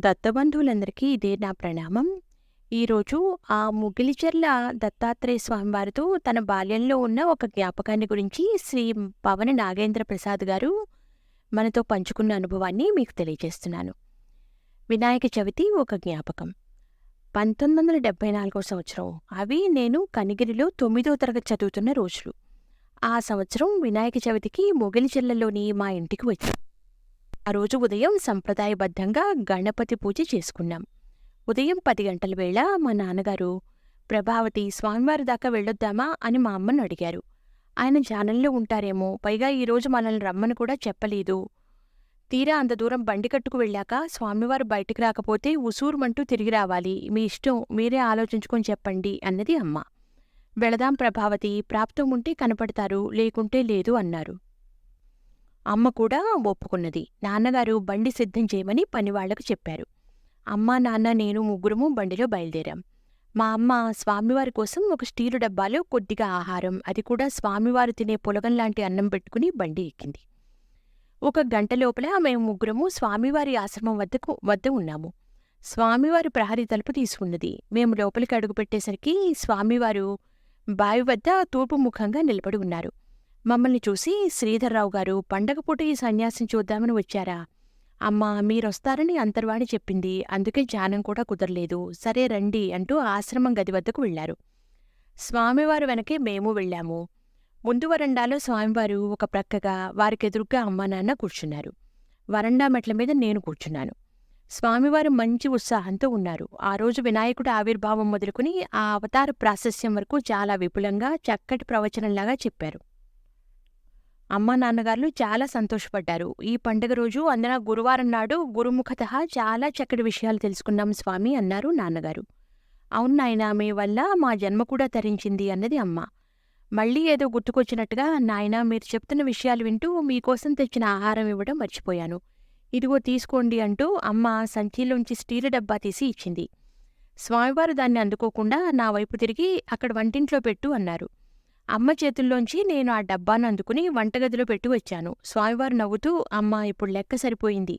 దత్తబంధువులందరికీ ఇదే నా ప్రణామం. ఈరోజు ఆ ముగిలిచెర్ల దత్తాత్రేయ స్వామివారితో తన బాల్యంలో ఉన్న ఒక జ్ఞాపకాన్ని గురించి శ్రీ పవన నాగేంద్ర ప్రసాద్ గారు మనతో పంచుకున్న అనుభవాన్ని మీకు తెలియజేస్తున్నాను. వినాయక చవితి ఒక జ్ఞాపకం. పంతొమ్మిది వందల డెబ్బై నాలుగో సంవత్సరం అవి నేను కనిగిరిలో తొమ్మిదో తరగతి చదువుతున్న రోజులు. ఆ సంవత్సరం వినాయక చవితికి మొగిలిచెర్లలోని మా ఇంటికి వచ్చాను ఆ రోజు ఉదయం సంప్రదాయబద్ధంగా గణపతి పూజ చేసుకున్నాం. ఉదయం పది గంటల వేళ మా నాన్నగారు ప్రభావతి స్వామివారి దాకా వెళ్ళొద్దామా? అని మా అమ్మను అడిగారు. ఆయన జానంలో ఉంటారేమో పైగా ఈరోజు మనల్ని రమ్మని కూడా చెప్పలేదు. తీరా అంత దూరం బండి కట్టుకు వెళ్ళాక స్వామివారు బయటికి రాకపోతే ఉసూరుమంటూ తిరిగి రావాలి. మీ ఇష్టం మీరే ఆలోచించుకొని చెప్పండి అన్నది అమ్మ. వెళదాం ప్రభావతి ప్రాప్తం ఉంటే కనపడతారు లేకుంటే లేదు అన్నారు. అమ్మ కూడా ఒప్పుకున్నది. నాన్నగారు బండి సిద్ధం చేయమని పనివాళ్ళకు చెప్పారు. అమ్మ నాన్న నేను ముగ్గురము బండిలో బయలుదేరాం. మా అమ్మ స్వామివారి కోసం ఒక స్టీలు డబ్బాలో కొద్దిగా ఆహారం అది కూడా స్వామివారు తినే పొలగం లాంటి అన్నం పెట్టుకుని బండి ఎక్కింది. ఒక గంట లోపల మేము ముగ్గురము స్వామివారి ఆశ్రమం వద్దకు వద్ద ఉన్నాము. స్వామివారి ప్రహరీ తలుపు తీసుకున్నది. మేము లోపలికి అడుగుపెట్టేసరికి స్వామివారు బావి వద్ద తూర్పు ముఖంగా నిలబడి ఉన్నారు. మమ్మల్ని చూసి శ్రీధర్రావు గారు పండగపూట ఈ సన్యాసం చూద్దామని వచ్చారా? అమ్మా మీరొస్తారని అంతర్వాణి చెప్పింది. అందుకే ధ్యానం కూడా కుదరలేదు. సరే రండి అంటూ ఆశ్రమం గది వద్దకు వెళ్ళారు స్వామివారు వెనకే మేము వెళ్ళాము. ముందు వరండాలో స్వామివారు ఒక ప్రక్కగా వారికెదురుగ్గా అమ్మా నాన్న కూర్చున్నారు. వరండా మెట్ల మీద నేను కూర్చున్నాను. స్వామివారు మంచి ఉత్సాహంతో ఉన్నారు. ఆ రోజు వినాయకుడి ఆవిర్భావం మొదలుకుని ఆ అవతార ప్రాశస్యం వరకు చాలా విపులంగా చక్కటి ప్రవచనంలాగా చెప్పారు. అమ్మా నాన్నగారు చాలా సంతోషపడ్డారు. ఈ పండుగ రోజు అందున గురువారం నాడు గురుముఖత చాలా చక్కటి విషయాలు తెలుసుకున్నాం స్వామి అన్నారు నాన్నగారు. అవును నాయనా మీ వల్ల మా జన్మ కూడా తరించింది అన్నది అమ్మ. మళ్ళీ ఏదో గుర్తుకొచ్చినట్టుగా నాయనా మీరు చెప్తున్న విషయాలు వింటూ మీకోసం తెచ్చిన ఆహారం ఇవ్వడం మర్చిపోయాను. ఇదిగో తీసుకోండి అంటూ అమ్మ సంచిలోంచి స్టీల్ డబ్బా తీసి ఇచ్చింది. స్వామివారు దాన్ని అందుకోకుండా నా వైపు తిరిగి అక్కడ వంటింట్లో పెట్టు అన్నారు. అమ్మ చేతుల్లోంచి నేను ఆ డబ్బాను అందుకుని వంటగదిలో పెట్టి వచ్చాను. స్వామివారు నవ్వుతూ అమ్మ ఇప్పుడు లెక్క సరిపోయింది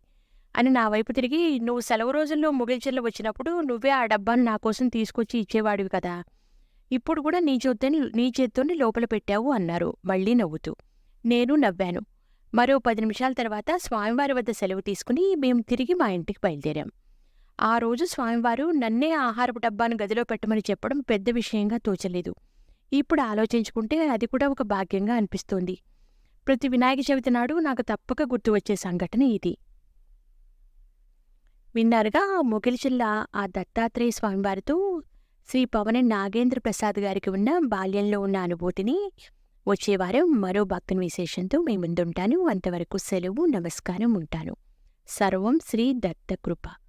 అని నా వైపు తిరిగి నువ్వు సెలవు రోజుల్లో ముగిల్చెల్ల వచ్చినప్పుడు నువ్వే ఆ డబ్బాను నా కోసం తీసుకొచ్చి ఇచ్చేవాడివి కదా. ఇప్పుడు కూడా నీ చేత్తోని నీ చేత్తోని లోపల పెట్టావు అన్నారు. మళ్ళీ నవ్వుతూ నేను నవ్వాను. మరో పది నిమిషాల తర్వాత స్వామివారి వద్ద సెలవు తీసుకుని మేము తిరిగి మా ఇంటికి బయలుదేరాం. ఆ రోజు స్వామివారు నన్నే ఆహారపు డబ్బాను గదిలో పెట్టమని చెప్పడం పెద్ద విషయంగా తోచలేదు. ఇప్పుడు ఆలోచించుకుంటే అది కూడా ఒక భాగ్యంగా అనిపిస్తోంది. ప్రతి వినాయక చవితి నాడు నాకు తప్పక గుర్తు వచ్చే సంఘటన ఇది. విన్నారుగా మొగిలిచిల్లా ఆ దత్తాత్రేయ స్వామివారితో శ్రీ పవన నాగేంద్ర ప్రసాద్ గారికి ఉన్న బాల్యంలో ఉన్న అనుభూతిని వచ్చే వారం మరో భక్తుని విశేషంతో మీ ముందుంటాను. అంతవరకు సెలవు నమస్కారం ఉంటాను. సర్వం శ్రీ దత్తకృప.